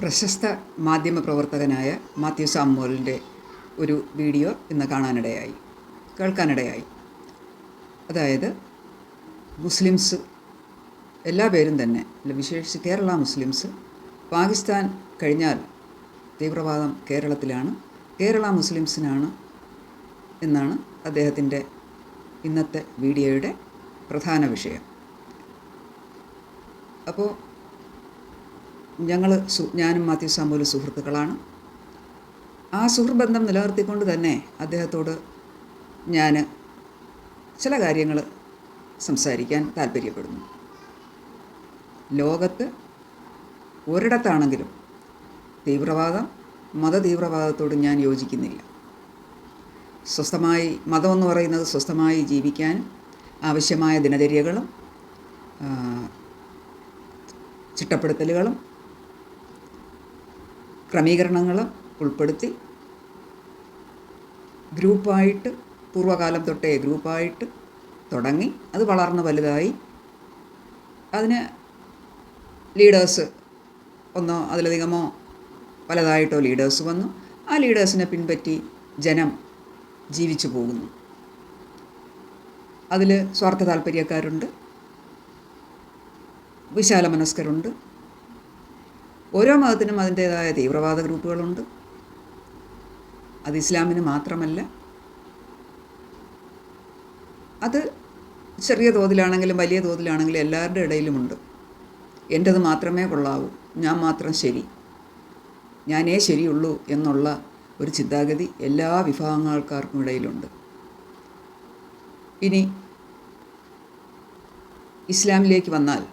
പ്രശസ്ത മാധ്യമപ്രവർത്തകനായ മാത്യു സാമുവലിന്റെ ഒരു വീഡിയോ ഇന്ന് കാണാനിടയായി കേൾക്കാനിടയായി. അതായത് മുസ്ലിംസ് എല്ലാ പേരും തന്നെ വിശേഷിച്ച് കേരള മുസ്ലിംസ് പാകിസ്ഥാൻ കഴിഞ്ഞാൽ തീവ്രവാദം കേരളത്തിലാണ് കേരള മുസ്ലിംസിനാണ് എന്നാണ് അദ്ദേഹത്തിന്റെ ഇന്നത്തെ വീഡിയോയുടെ പ്രധാന വിഷയം. അപ്പോൾ ഞങ്ങൾ ഞാനും മാത്യു സാമ്പൂൽ സുഹൃത്തുക്കളാണ്. ആ സുഹൃബന്ധം നിലനിർത്തിക്കൊണ്ട് തന്നെ അദ്ദേഹത്തോട് ഞാൻ ചില കാര്യങ്ങൾ സംസാരിക്കാൻ താല്പര്യപ്പെടുന്നു. ലോകത്ത് ഒരിടത്താണെങ്കിലും തീവ്രവാദം മതതീവ്രവാദത്തോട് ഞാൻ യോജിക്കുന്നില്ല. സ്വസ്ഥമായി മതമെന്ന് പറയുന്നത് സ്വസ്ഥമായി ജീവിക്കാനും ആവശ്യമായ ദിനചര്യകളും ചിട്ടപ്പെടുത്തലുകളും ക്രമീകരണങ്ങളും ഉൾപ്പെടുത്തി ഗ്രൂപ്പായിട്ട് പൂർവകാലം തൊട്ടേ ഗ്രൂപ്പായിട്ട് തുടങ്ങി. അത് വളർന്ന് വലുതായി. അതിന് ലീഡേഴ്സ് ഒന്നോ അതിലധികമോ പലതായിട്ടോ ലീഡേഴ്സ് വന്നു. ആ ലീഡേഴ്സിനെ പിൻപറ്റി ജനം ജീവിച്ചു പോകുന്നു. അതിൽ സ്വാർത്ഥ താല്പര്യക്കാരുണ്ട്. വിശാല മനസ്കരുണ്ട് ഓരോ മതത്തിനും അതിന്റേതായ തീവ്രവാദ ഗ്രൂപ്പുകളുണ്ട്. അത് ഇസ്ലാമിന് മാത്രമല്ല. അത് ചെറിയ തോതിലാണെങ്കിലും വലിയ തോതിലാണെങ്കിലും എല്ലാവരുടെ ഇടയിലുമുണ്ട്. എന്റേത് മാത്രമേ കൊള്ളാവൂ. ഞാൻ മാത്രം ശരി. ഞാനേ ശരിയുള്ളൂ എന്നുള്ള ഒരു ചിന്താഗതി എല്ലാ വിഭാഗങ്ങൾക്കാർക്കും ഇടയിലുണ്ട്. ഇനി ഇസ്ലാമിലേക്ക് വന്നാൽ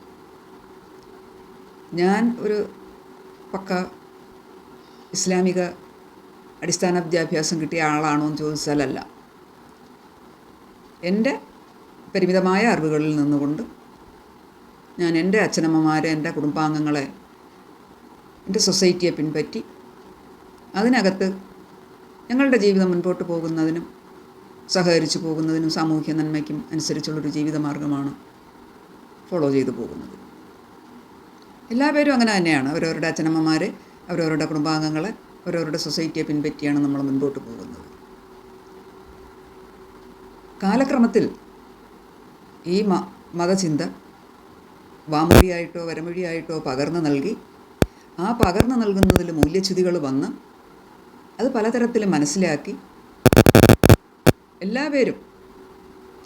ഞാൻ ഒരു പക്ക ഇസ്ലാമിക അടിസ്ഥാന വിദ്യാഭ്യാസം കിട്ടിയ ആളാണോ എന്ന് ചോദിച്ചാലല്ല. എന്റെ പരിമിതമായ അറിവുകളിൽ നിന്നുകൊണ്ട് ഞാൻ എന്റെ അച്ഛനമ്മമാരെ എന്റെ കുടുംബാംഗങ്ങളെ എന്റെ സൊസൈറ്റിയെ പിൻപറ്റി അതിനകത്ത് ഞങ്ങളുടെ ജീവിതം മുൻപോട്ട് പോകുന്നതിനും സഹകരിച്ചു പോകുന്നതിനും സാമൂഹ്യ നന്മയ്ക്കും അനുസരിച്ചുള്ളൊരു ജീവിതമാർഗമാണ് ഫോളോ ചെയ്തു പോകുന്നത്. എല്ലാവരും അങ്ങനെ തന്നെയാണ്. അവരവരുടെ അച്ഛനമ്മമാർ അവരവരുടെ കുടുംബാംഗങ്ങളെ അവരവരുടെ സൊസൈറ്റിയെ പിൻപറ്റിയാണ് നമ്മൾ മുൻപോട്ട് പോകുന്നത്. കാലക്രമത്തിൽ ഈ മ മതചിന്ത വാമൊഴിയായിട്ടോ വരമൊഴിയായിട്ടോ പകർന്നു നൽകി ആ പകർന്നു നൽകുന്നതിൽ മൂല്യച്യുതികൾ വന്ന് അത് പലതരത്തിൽ മനസ്സിലാക്കി എല്ലാവരും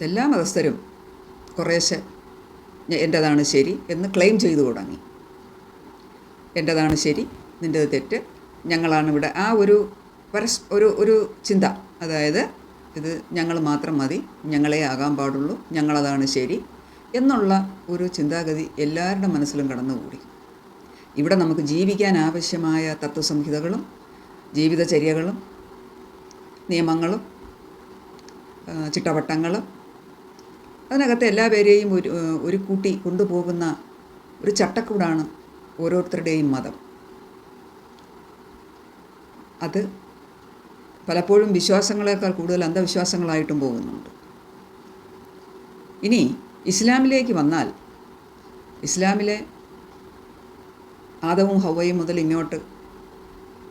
എല്ലാ മതസ്ഥരും കുറേശ്ശെ എന്റെതാണ് ശരി എന്ന് ക്ലെയിം ചെയ്തു തുടങ്ങി. എന്റേതാണ് ശരി നിന്റേത് തെറ്റ്. ഞങ്ങളാണ് ഇവിടെ. ആ ഒരു പരസ് ഒരു ഒരു ചിന്ത. അതായത് ഇത് ഞങ്ങൾ മാത്രം മതി ഞങ്ങളെ ആകാൻ പാടുള്ളൂ ഞങ്ങളതാണ് ശരി എന്നുള്ള ഒരു ചിന്താഗതി എല്ലാവരുടെ മനസ്സിലും കടന്നുകൂടി. ഇവിടെ നമുക്ക് ജീവിക്കാൻ ആവശ്യമായ തത്വസംഹിതകളും ജീവിതചര്യകളും നിയമങ്ങളും ചിട്ടവട്ടങ്ങളും അതിനകത്ത് എല്ലാ പേരെയും ഒരു ഒരു കൂട്ടി കൊണ്ടുപോകുന്ന ഒരു ചട്ടക്കൂടാണ് ഓരോരുത്തരുടെയും മതം. അത് പലപ്പോഴും വിശ്വാസങ്ങളെക്കാൾ കൂടുതൽ അന്ധവിശ്വാസങ്ങളായിട്ടും പോകുന്നുണ്ട്. ഇനി ഇസ്ലാമിലേക്ക് വന്നാൽ ഇസ്ലാമിലെ ആദവും ഹവയും മുതൽ ഇങ്ങോട്ട്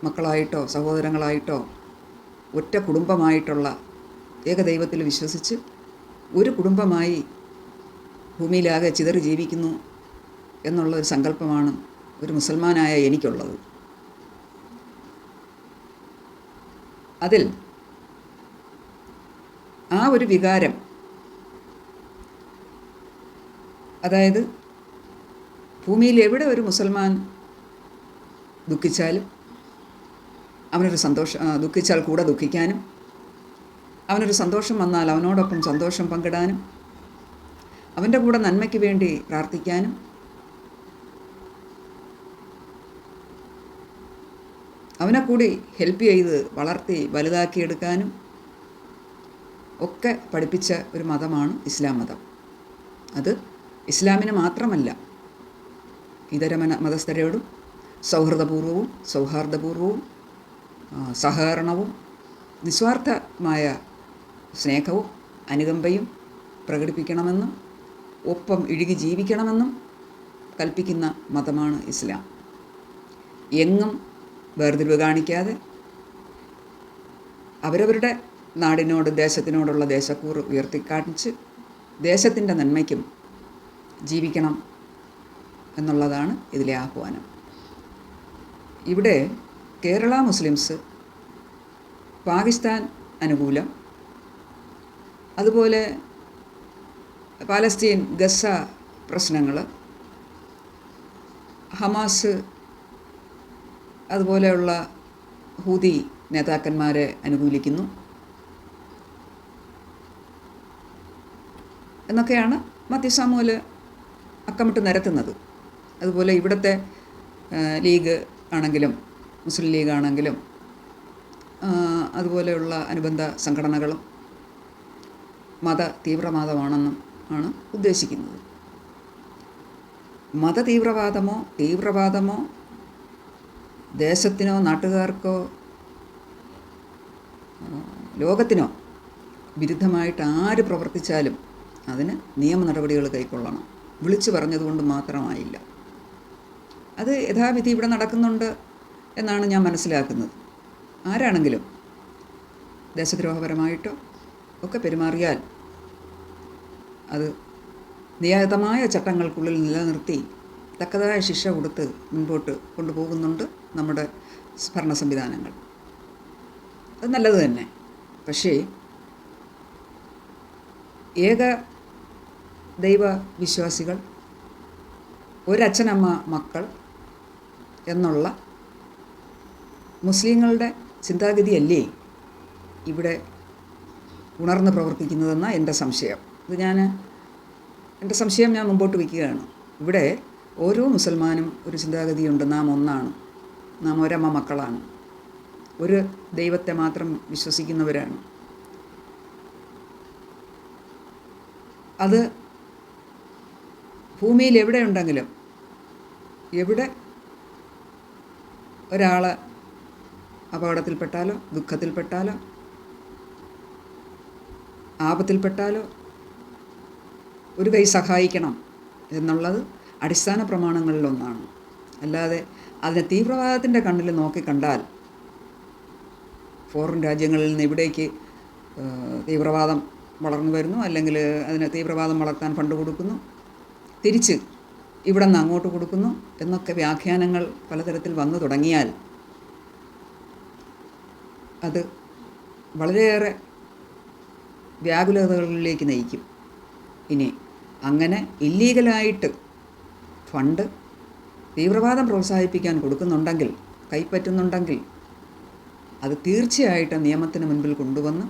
മക്കളായിട്ടോ സഹോദരങ്ങളായിട്ടോ ഒറ്റ കുടുംബമായിട്ടുള്ള ഏകദൈവത്തിൽ വിശ്വസിച്ച് ഒരു കുടുംബമായി ഭൂമിയിലാകെ ചിതറി ജീവിക്കുന്നു എന്നുള്ള ഒരു സങ്കല്പമാണ് ഒരു മുസൽമാനായ എനിക്കുള്ളത്. അതിൽ ആ ഒരു വികാരം അതായത് ഭൂമിയിൽ എവിടെ ഒരു മുസൽമാൻ ദുഃഖിച്ചാലും അവനൊരു സന്തോഷം ദുഃഖിച്ചാൽ കൂടെ ദുഃഖിക്കാനും അവനൊരു സന്തോഷം വന്നാൽ അവനോടൊപ്പം സന്തോഷം പങ്കിടാനും അവന്റെ കൂടെ നന്മയ്ക്ക് വേണ്ടി പ്രാർത്ഥിക്കാനും അവനെ കൂടി ഹെൽപ്പ് ചെയ്ത് വളർത്തി വലുതാക്കിയെടുക്കാനും ഒക്കെ പഠിപ്പിച്ച ഒരു മതമാണ് ഇസ്ലാം മതം. അത് ഇസ്ലാമിന് മാത്രമല്ല ഇതര മന മതസ്ഥരോടും സൗഹൃദപൂർവവും സൗഹാർദ്ദപൂർവവും സഹകരണവും നിസ്വാർത്ഥമായ സ്നേഹവും അനുകമ്പയും പ്രകടിപ്പിക്കണമെന്നും ഒപ്പം ഇഴുകി ജീവിക്കണമെന്നും കൽപ്പിക്കുന്ന മതമാണ് ഇസ്ലാം. എങ്ങും വേർതിരിവ് കാണിക്കാതെ അവരവരുടെ നാടിനോട് ദേശത്തിനോടുള്ള ദേശക്കൂറ് ഉയർത്തിക്കാണിച്ച് ദേശത്തിന്റെ നന്മയ്ക്കും ജീവിക്കണം എന്നുള്ളതാണ് ഇതിലെ ആഹ്വാനം. ഇവിടെ കേരള മുസ്ലിംസ് പാകിസ്ഥാൻ അനുകൂലം അതുപോലെ പാലസ്തീൻ ഗസ പ്രശ്നങ്ങൾ ഹമാസ് അതുപോലെയുള്ള ഹൂതി നേതാക്കന്മാരെ അനുകൂലിക്കുന്നു. എന്നൊക്കെയാണ് മധ്യസാമൂൽ അക്കമിട്ട് നിരത്തുന്നത്. അതുപോലെ ഇവിടുത്തെ ലീഗ് ആണെങ്കിലും മുസ്ലിം ലീഗ് ആണെങ്കിലും അതുപോലെയുള്ള അനുബന്ധ സംഘടനകളും മത തീവ്രവാദമാണെന്നും ആണ് ഉദ്ദേശിക്കുന്നത്. മത തീവ്രവാദമോ തീവ്രവാദമോ ദേശത്തിനോ നാട്ടുകാർക്കോ ലോകത്തിനോ വിരുദ്ധമായിട്ട് ആര് പ്രവർത്തിച്ചാലും അതിന് നിയമ നടപടികൾ കൈക്കൊള്ളണം. വിളിച്ചു പറഞ്ഞതുകൊണ്ട് മാത്രമായില്ല. അത് യഥാവിധി ഇവിടെ നടക്കുന്നുണ്ട് എന്നാണ് ഞാൻ മനസ്സിലാക്കുന്നത്. ആരാണെങ്കിലും ദേശദ്രോഹപരമായിട്ടോ ഒക്കെ പെരുമാറിയാൽ അത് നിയതമായ ചട്ടങ്ങൾക്കുള്ളിൽ നിലനിർത്തി തക്കതായ ശിക്ഷ കൊടുത്ത് മുൻപോട്ട് കൊണ്ടുപോകുന്നുണ്ട് നമ്മുടെ ഭരണ സംവിധാനങ്ങൾ. അത് നല്ലത് തന്നെ. പക്ഷേ ഏക ദൈവ വിശ്വാസികൾ ഒരച്ഛനമ്മ മക്കൾ എന്നുള്ള മുസ്ലിങ്ങളുടെ ചിന്താഗതിയല്ലേ ഇവിടെ ഉണർന്ന് പ്രവർത്തിക്കുന്നതെന്ന എന്റെ സംശയം. ഇത് ഞാൻ എന്റെ സംശയം ഞാൻ മുമ്പോട്ട് വയ്ക്കുകയാണ്. ഇവിടെ ഓരോ മുസൽമാനും ഒരു ചിന്താഗതിയുണ്ട്. നാം ഒന്നാണ്. നാം ഒരമ്മ മക്കളാണ്. ഒരു ദൈവത്തെ മാത്രം വിശ്വസിക്കുന്നവരാണ്. അത് ഭൂമിയിൽ എവിടെ ഉണ്ടെങ്കിലും എവിടെ ഒരാൾ അപകടത്തിൽപ്പെട്ടാലോ ദുഃഖത്തിൽപ്പെട്ടാലോ ആപത്തിൽപ്പെട്ടാലോ ഒരു കൈ സഹായിക്കണം എന്നുള്ളത് അടിസ്ഥാന പ്രമാണങ്ങളിലൊന്നാണ്. അല്ലാതെ അതിനെ തീവ്രവാദത്തിന്റെ കണ്ണിൽ നോക്കി കണ്ടാൽ ഫോറിൻ രാജ്യങ്ങളിൽ നിന്ന് ഇവിടേക്ക് തീവ്രവാദം വളർന്നു വരുന്നു. അല്ലെങ്കിൽ അതിന് തീവ്രവാദം വളർത്താൻ ഫണ്ട് കൊടുക്കുന്നു. തിരിച്ച് ഇവിടെ നിന്ന് അങ്ങോട്ട് കൊടുക്കുന്നു എന്നൊക്കെ വ്യാഖ്യാനങ്ങൾ പലതരത്തിൽ വന്നു തുടങ്ങിയാൽ അത് വളരെയേറെ വ്യാകുലതകളിലേക്ക് നയിക്കും. ഇനി അങ്ങനെ ഇല്ലീഗലായിട്ട് ഫണ്ട് തീവ്രവാദം പ്രോത്സാഹിപ്പിക്കാൻ കൊടുക്കുന്നുണ്ടെങ്കിൽ കൈപ്പറ്റുന്നുണ്ടെങ്കിൽ അത് തീർച്ചയായിട്ടും നിയമത്തിന് മുൻപിൽ കൊണ്ടുവന്ന്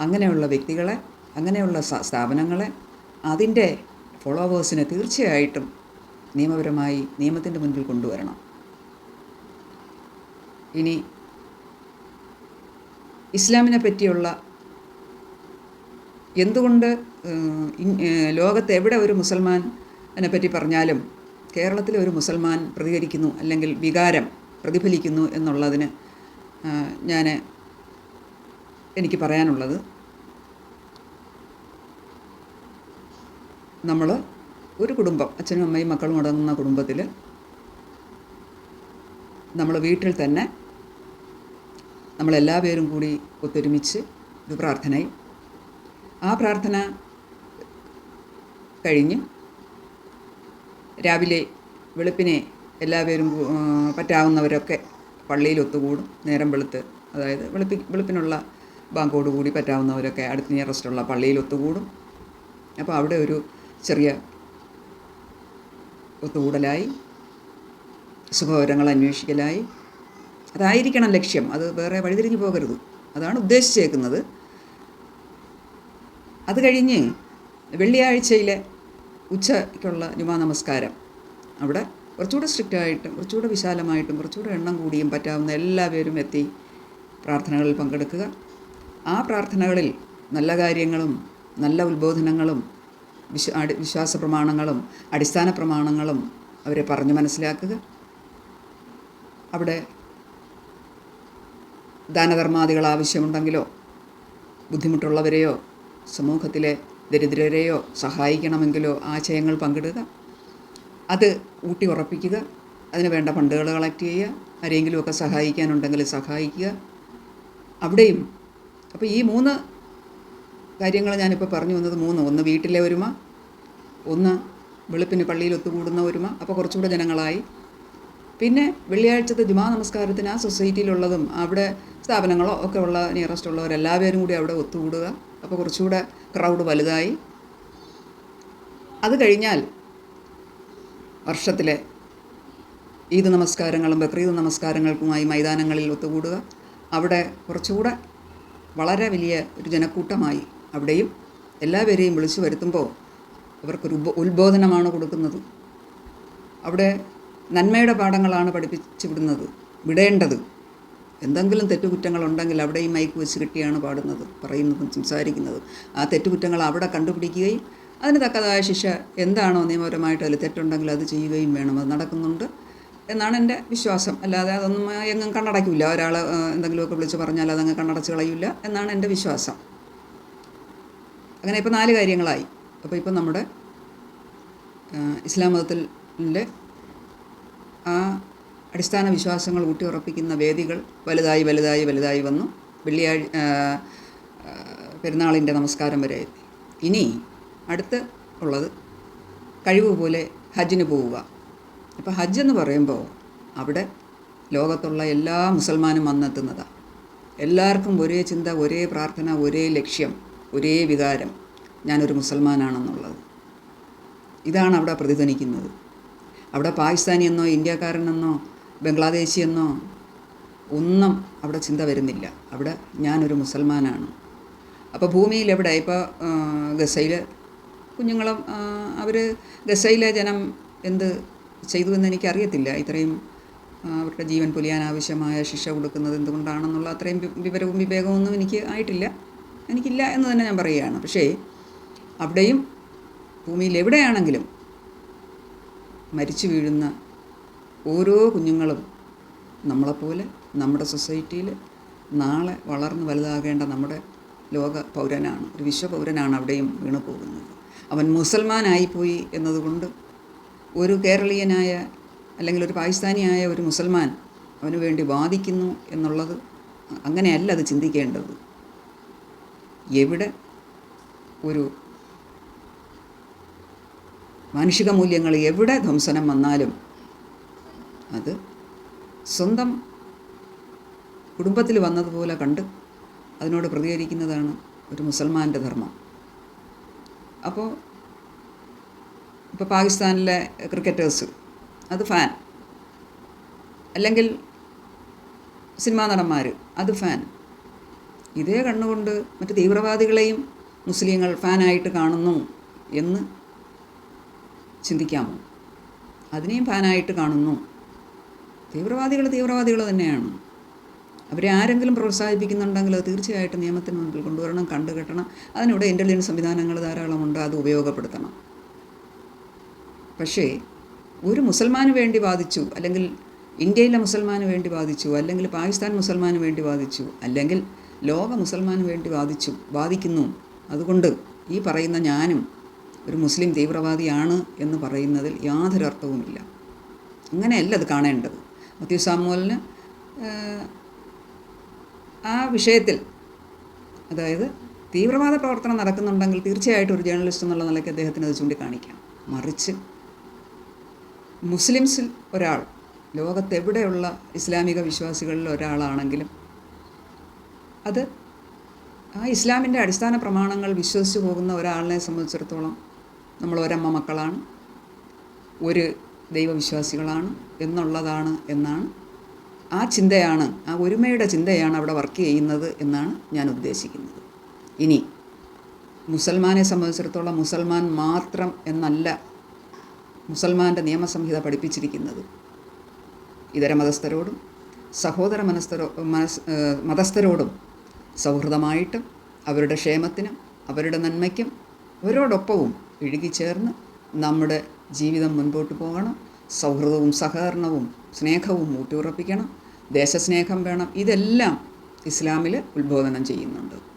അങ്ങനെയുള്ള വ്യക്തികളെ അങ്ങനെയുള്ള സ്ഥാപനങ്ങളെ അതിന്റെ ഫോളോവേഴ്സിനെ തീർച്ചയായിട്ടും നിയമപരമായി നിയമത്തിന്റെ മുൻപിൽ കൊണ്ടുവരണം. ഇനി ഇസ്ലാമിനെ പറ്റിയുള്ള എന്തുകൊണ്ട് ലോകത്ത് എവിടെ ഒരു മുസൽമാനെ പറ്റി പറഞ്ഞാലും കേരളത്തിലെ ഒരു മുസൽമാൻ പ്രതികരിക്കുന്നു അല്ലെങ്കിൽ വികാരം പ്രതിഫലിക്കുന്നു എന്നുള്ളതിന് ഞാൻ എനിക്ക് പറയാനുള്ളത് നമ്മൾ ഒരു കുടുംബം അച്ഛനും അമ്മയും മക്കളും അടങ്ങുന്ന കുടുംബത്തിൽ നമ്മൾ വീട്ടിൽ തന്നെ നമ്മളെല്ലാ പേരും കൂടി ഒത്തൊരുമിച്ച് ഒരു പ്രാർത്ഥനയും ആ പ്രാർത്ഥന കഴിഞ്ഞ് രാവിലെ വെളുപ്പിനെ എല്ലാവരും പറ്റാവുന്നവരൊക്കെ പള്ളിയിൽ ഒത്തുകൂടും. നേരം വെളുത്ത് അതായത് വെളുപ്പി വെളുപ്പിനുള്ള ബാങ്കോടുകൂടി പറ്റാവുന്നവരൊക്കെ അടുത്ത് നിയറസ്റ്റുള്ള പള്ളിയിൽ ഒത്തുകൂടും. അപ്പോൾ അവിടെ ഒരു ചെറിയ ഒത്തുകൂടലായി സുഖവിവരങ്ങൾ അന്വേഷിക്കലായി. അതായിരിക്കണം ലക്ഷ്യം. അത് വേറെ വഴിതിരിഞ്ഞു പോകരുത്. അതാണ് ഉദ്ദേശിച്ചേക്കുന്നത്. അത് കഴിഞ്ഞ് വെള്ളിയാഴ്ചയിലെ ഉച്ചയ്ക്കുള്ള ജുമാ നമസ്കാരം. അവിടെ കുറച്ചുകൂടെ സ്ട്രിക്റ്റായിട്ടും കുറച്ചുകൂടെ വിശാലമായിട്ടും കുറച്ചുകൂടെ എണ്ണം കൂടിയും പറ്റാവുന്ന എല്ലാവരും എത്തി പ്രാർത്ഥനകളിൽ പങ്കെടുക്കുക. ആ പ്രാർത്ഥനകളിൽ നല്ല കാര്യങ്ങളും നല്ല ഉത്ബോധനങ്ങളും വിശ്വ വിശ്വാസ പ്രമാണങ്ങളും അടിസ്ഥാന പ്രമാണങ്ങളും അവരെ പറഞ്ഞു മനസ്സിലാക്കുക. അവിടെ ദാനധർമാദികൾ ആവശ്യമുണ്ടെങ്കിലോ ബുദ്ധിമുട്ടുള്ളവരെയോ സമൂഹത്തിലെ ദരിദ്രരെയോ സഹായിക്കണമെങ്കിലോ ആശയങ്ങൾ പങ്കിടുക. അത് ഊട്ടി ഉറപ്പിക്കുക. അതിന് വേണ്ട ഫണ്ടുകൾ കളക്ട് ചെയ്യുക. ആരെങ്കിലുമൊക്കെ സഹായിക്കാനുണ്ടെങ്കിൽ സഹായിക്കുക. അവിടെയും അപ്പോൾ ഈ മൂന്ന് കാര്യങ്ങൾ ഞാനിപ്പോൾ പറഞ്ഞു വന്നത് മൂന്ന്. ഒന്ന് വീട്ടിലെ ഒരുമ ഒന്ന് വെളുപ്പിന് പള്ളിയിൽ ഒത്തുകൂടുന്ന ഒരുമ അപ്പോൾ കുറച്ചുകൂടെ ജനങ്ങളായി. പിന്നെ വെള്ളിയാഴ്ചത്തെ ജുമാ നമസ്കാരത്തിന് ആ സൊസൈറ്റിയിലുള്ളതും അവിടെ സ്ഥാപനങ്ങളോ ഒക്കെ ഉള്ള നിയറസ്റ്റ് ഉള്ളവരെല്ലാവരും കൂടി അവിടെ ഒത്തുകൂടുക. അപ്പോൾ കുറച്ചുകൂടെ ക്രൗഡ് വലുതായി. അത് കഴിഞ്ഞാൽ വർഷത്തിലെ ഈദ് നമസ്കാരങ്ങളും ബക്രീദ് നമസ്കാരങ്ങൾക്കുമായി മൈതാനങ്ങളിൽ ഒത്തുകൂടുക. അവിടെ കുറച്ചുകൂടെ വളരെ വലിയ ഒരു ജനക്കൂട്ടമായി അവിടെയും എല്ലാവരെയും വിളിച്ചു വരുത്തുമ്പോൾ അവർക്കൊരു ഉത്ബോധനമാണ് കൊടുക്കുന്നത്. അവിടെ നന്മയുടെ പാഠങ്ങളാണ് പഠിപ്പിച്ചു വിടുന്നത് വിടേണ്ടത്. എന്തെങ്കിലും തെറ്റുകുറ്റങ്ങൾ ഉണ്ടെങ്കിൽ അവിടെയും മൈക്ക് വെച്ച് കിട്ടിയാണ് പാടുന്നത് പറയുന്നതും സംസാരിക്കുന്നതും. ആ തെറ്റുകുറ്റങ്ങൾ അവിടെ കണ്ടുപിടിക്കുകയും അതിന് തക്കതായ ശിക്ഷ എന്താണോ നിയമപരമായിട്ട് അതിൽ തെറ്റുണ്ടെങ്കിൽ അത് ചെയ്യുകയും വേണം. അത് നടക്കുന്നുണ്ട് എന്നാണ് എന്റെ വിശ്വാസം. അല്ലാതെ അതൊന്നും എങ്ങും കണ്ണടയ്ക്കില്ല. ഒരാൾ എന്തെങ്കിലുമൊക്കെ വിളിച്ച് പറഞ്ഞാൽ അതങ്ങ് കണ്ണടച്ച് കളയില്ല എന്നാണ് എന്റെ വിശ്വാസം. അങ്ങനെ ഇപ്പോൾ നാല് കാര്യങ്ങളായി. അപ്പോൾ ഇപ്പം നമ്മുടെ ഇസ്ലാം മതത്തിന്റെ ആ അടിസ്ഥാന വിശ്വാസങ്ങൾ ഊട്ടിയുറപ്പിക്കുന്ന വേദികൾ വലുതായി വലുതായി വലുതായി വന്നു. വെള്ളിയാഴ്ച പെരുന്നാളിന്റെ നമസ്കാരം വരെ എത്തി. ഇനി അടുത്ത് ഉള്ളത് കഴിവ് പോലെ ഹജ്ജിന് പോവുക. അപ്പോൾ ഹജ്ജ് എന്ന് പറയുമ്പോൾ അവിടെ ലോകത്തുള്ള എല്ലാ മുസൽമാനും വന്നെത്തുന്നതാണ് എല്ലാവർക്കും ഒരേ ചിന്ത ഒരേ പ്രാർത്ഥന ഒരേ ലക്ഷ്യം ഒരേ വികാരം. ഞാനൊരു മുസൽമാനാണെന്നുള്ളത്. ഇതാണ് അവിടെ പ്രതിധ്വനിക്കുന്നത്. അവിടെ പാകിസ്ഥാനി എന്നോ ഇന്ത്യക്കാരനെന്നോ ബംഗ്ലാദേശി എന്നോ ഒന്നും അവിടെ ചിന്ത വരുന്നില്ല. അവിടെ ഞാനൊരു മുസൽമാനാണ്. അപ്പോൾ ഭൂമിയിൽ എവിടെ? ഇപ്പോൾ ഗസയിൽ കുഞ്ഞുങ്ങളും അവർ ഗസയിലെ ജനം എന്ത് ചെയ്തു എന്ന് എനിക്കറിയത്തില്ല. ഇത്രയും അവരുടെ ജീവൻ പൊലിയാൻ ആവശ്യമായ ശിക്ഷ കൊടുക്കുന്നത് എന്തുകൊണ്ടാണെന്നുള്ള അത്രയും വിവരവും വിവേകവും ഒന്നും എനിക്ക് ആയിട്ടില്ല. എനിക്കില്ല എന്ന് തന്നെ ഞാൻ പറയുകയാണ്. പക്ഷേ അവിടെയും ഭൂമിയിൽ എവിടെയാണെങ്കിലും മരിച്ചു വീഴുന്ന ഓരോ കുഞ്ഞുങ്ങളും നമ്മളെപ്പോലെ നമ്മുടെ സൊസൈറ്റിയിൽ നാളെ വളർന്ന് വലുതാകേണ്ട നമ്മുടെ ലോക പൗരനാണ് ഒരു വിശ്വപൗരനാണ് അവിടെയും വീണു പോകുന്നത്. അവൻ മുസൽമാനായിപ്പോയി എന്നതുകൊണ്ട് ഒരു കേരളീയനായ അല്ലെങ്കിൽ ഒരു പാകിസ്ഥാനിയായ ഒരു മുസൽമാൻ അവന് വേണ്ടി വാദിക്കുന്നു എന്നുള്ളത് അങ്ങനെയല്ല അത് ചിന്തിക്കേണ്ടത്. എവിടെ ഒരു മാനുഷിക മൂല്യങ്ങൾ എവിടെ ധ്വംസനം വന്നാലും അത് സ്വന്തം കുടുംബത്തിൽ വന്നതുപോലെ കണ്ട് അതിനോട് പ്രതികരിക്കുന്നതാണ് ഒരു മുസൽമാന്റെ ധർമ്മം. അപ്പോൾ ഇപ്പോൾ പാകിസ്ഥാനിലെ ക്രിക്കറ്റേഴ്സ് അത് ഫാൻ. അല്ലെങ്കിൽ സിനിമാ നടന്മാർ അത് ഫാൻ. ഇതേ കണ്ണുകൊണ്ട് മറ്റ് തീവ്രവാദികളെയും മുസ്ലിങ്ങൾ ഫാനായിട്ട് കാണുന്നു എന്ന് ചിന്തിക്കാമോ? അതിനെയും ഫാനായിട്ട് കാണുന്നു. തീവ്രവാദികൾ തീവ്രവാദികൾ തന്നെയാണ്. അവരെ ആരെങ്കിലും പ്രോത്സാഹിപ്പിക്കുന്നുണ്ടെങ്കിൽ അത് തീർച്ചയായിട്ടും നിയമത്തിന് മുൻപിൽ കൊണ്ടുവരണം കണ്ടുകെട്ടണം അതിനിവിടെ ഇന്റലിജൻസ് സംവിധാനങ്ങൾ ധാരാളമുണ്ട് അത് ഉപയോഗപ്പെടുത്തണം. പക്ഷേ ഒരു മുസൽമാന് വേണ്ടി വാദിച്ചു അല്ലെങ്കിൽ ഇന്ത്യയിലെ മുസൽമാന് വേണ്ടി വാദിച്ചു അല്ലെങ്കിൽ പാകിസ്ഥാൻ മുസൽമാന് വേണ്ടി വാദിച്ചു അല്ലെങ്കിൽ ലോക മുസൽമാന് വേണ്ടി വാദിച്ചു വാദിക്കുന്നു. അതുകൊണ്ട് ഈ പറയുന്ന ഞാനും ഒരു മുസ്ലിം തീവ്രവാദിയാണ് എന്ന് പറയുന്നതിൽ യാതൊരു അർത്ഥവുമില്ല അങ്ങനെയല്ല അത് കാണേണ്ടത്. മത്യു സാമുവലിന് ആ വിഷയത്തിൽ അതായത് തീവ്രവാദ പ്രവർത്തനം നടക്കുന്നുണ്ടെങ്കിൽ തീർച്ചയായിട്ടും ഒരു ജേർണലിസ്റ്റ് എന്നുള്ള നിലയ്ക്ക് അദ്ദേഹത്തിന് അത് ചൂണ്ടിക്കാണിക്കാം. മറിച്ച് മുസ്ലിംസിൽ ഒരാൾ ലോകത്തെവിടെയുള്ള ഇസ്ലാമിക വിശ്വാസികളിൽ ഒരാളാണെങ്കിലും അത് ആ ഇസ്ലാമിന്റെ അടിസ്ഥാന പ്രമാണങ്ങൾ വിശ്വസിച്ച് പോകുന്ന ഒരാളിനെ സംബന്ധിച്ചിടത്തോളം നമ്മൾ ഒരമ്മ മക്കളാണ്. ഒരു ദൈവവിശ്വാസികളാണ് എന്നുള്ളതാണ് എന്നാണ് ആ ചിന്തയാണ് ആ ഒരുമയുടെ ചിന്തയാണ് അവിടെ വർക്ക് ചെയ്യുന്നത് എന്നാണ് ഞാൻ ഉദ്ദേശിക്കുന്നത്. ഇനി മുസൽമാനെ സംബന്ധിച്ചിടത്തോളം മുസൽമാൻ മാത്രം എന്നല്ല മുസൽമാന്റെ നിയമസംഹിത പഠിപ്പിച്ചിരിക്കുന്നത്. ഇതര മതസ്ഥരോടും സഹോദര മനസ്ഥരോ മനസ് മതസ്ഥരോടും സൗഹൃദമായിട്ടും അവരുടെ ക്ഷേമത്തിനും അവരുടെ നന്മയ്ക്കും അവരോടൊപ്പവും ഇഴുകിച്ചേർന്ന് നമ്മുടെ ജീവിതം മുൻപോട്ട് പോകണം. സൗഹൃദവും സഹകരണവും സ്നേഹവും ഊട്ടിയുറപ്പിക്കണം. ദേശസ്നേഹം വേണം. ഇതെല്ലാം ഇസ്ലാമിൽ ഉത്ബോധനം ചെയ്യുന്നുണ്ട്.